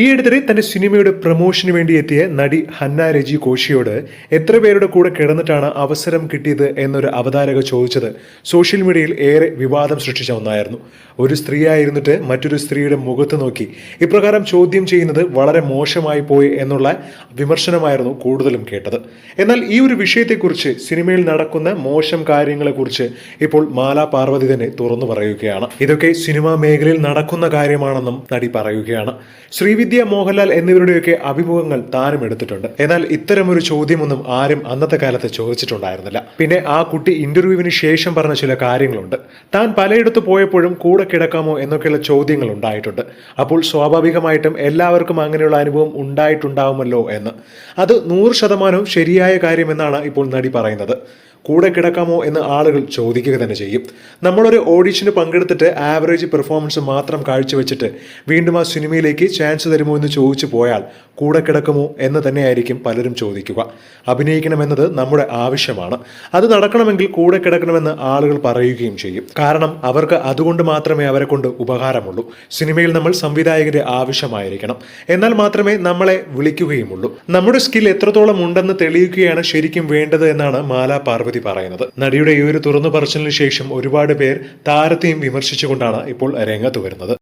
ഈ അടുത്തിടെ തന്റെ സിനിമയുടെ പ്രൊമോഷന് വേണ്ടി എത്തിയ നടി ഹന്ന രജി കോശിയോട് എത്ര പേരുടെ കൂടെ കിടന്നിട്ടാണ് അവസരം കിട്ടിയത് എന്നൊരു അവതാരക ചോദിച്ചത്. സോഷ്യൽ മീഡിയയിൽ ഏറെ വിവാദം സൃഷ്ടിച്ച ഒന്നായിരുന്നു. ഒരു സ്ത്രീയായിരുന്നിട്ട് മറ്റൊരു സ്ത്രീയുടെ മുഖത്ത് നോക്കി. ഇപ്രകാരം ചോദ്യം ചെയ്യുന്നത് വളരെ മോശമായി പോയി എന്നുള്ള വിമർശനമായിരുന്നു കൂടുതലും കേട്ടത്. എന്നാൽ ഈ ഒരു വിഷയത്തെക്കുറിച്ച് സിനിമയിൽ നടക്കുന്ന മോശം കാര്യങ്ങളെക്കുറിച്ച് ഇപ്പോൾ മാല പാർവതി തന്നെ തുറന്നു പറയുകയാണ്. ഇതൊക്കെ സിനിമാ മേഖലയിൽ നടക്കുന്ന കാര്യമാണെന്നും നടി പറയുകയാണ്. ശ്രീവിദ്യ മോഹൻലാൽ എന്നിവരുടെയൊക്കെ അഭിമുഖങ്ങൾ താരം എടുത്തിട്ടുണ്ട്. എന്നാൽ ഇത്തരമൊരു ചോദ്യമൊന്നും ആരും അന്നത്തെ കാലത്ത് ചോദിച്ചിട്ടുണ്ടായിരുന്നില്ല. പിന്നെ ആ കുട്ടി ഇന്റർവ്യൂവിന് ശേഷം പറഞ്ഞ ചില കാര്യങ്ങളുണ്ട്. താൻ പലയിടത്ത് പോയപ്പോഴും കൂടെ കിടക്കാമോ എന്നൊക്കെയുള്ള ചോദ്യങ്ങൾ ഉണ്ടായിട്ടുണ്ട്. അപ്പോൾ സ്വാഭാവികമായിട്ടും എല്ലാവർക്കും അങ്ങനെയുള്ള അനുഭവം ഉണ്ടായിട്ടുണ്ടാവുമല്ലോ എന്ന്. അത് നൂറ് ശതമാനവും ശരിയായ കാര്യമെന്നാണ് ഇപ്പോൾ നടി പറയുന്നത്. കൂടെ കിടക്കാമോ എന്ന് ആളുകൾ ചോദിക്കുക തന്നെ ചെയ്യും. നമ്മളൊരു ഓഡിഷന് പങ്കെടുത്തിട്ട് ആവറേജ് പെർഫോമൻസ് മാത്രം കാഴ്ചവെച്ചിട്ട് വീണ്ടും ആ സിനിമയിലേക്ക് ചാൻസ് തരുമോ എന്ന് ചോദിച്ചു പോയാൽ കൂടെ കിടക്കുമോ എന്ന് തന്നെയായിരിക്കും പലരും ചോദിക്കുക. അഭിനയിക്കണമെന്നത് നമ്മുടെ ആവശ്യമാണ്. അത് നടക്കണമെങ്കിൽ കൂടെ കിടക്കണമെന്ന് ആളുകൾ പറയുകയും ചെയ്യും. കാരണം അവർക്ക് അതുകൊണ്ട് മാത്രമേ അവരെ കൊണ്ട് ഉപകാരമുള്ളൂ. സിനിമയിൽ നമ്മൾ സംവിധായകന്റെ ആവശ്യമായിരിക്കണം. എന്നാൽ മാത്രമേ നമ്മളെ വിളിക്കുകയുമുള്ളൂ. നമ്മുടെ സ്കിൽ എത്രത്തോളം ഉണ്ടെന്ന് തെളിയിക്കുകയാണ് ശരിക്കും വേണ്ടത് എന്നാണ് മാല പാർവതി പറയുന്നത്. നടിയുടെ ഈ ഒരു തുറന്നു പറച്ചിലിന് ശേഷം ഒരുപാട് പേർ താരത്തെയും വിമർശിച്ചുകൊണ്ടാണ് ഇപ്പോൾ രംഗത്ത് വരുന്നത്.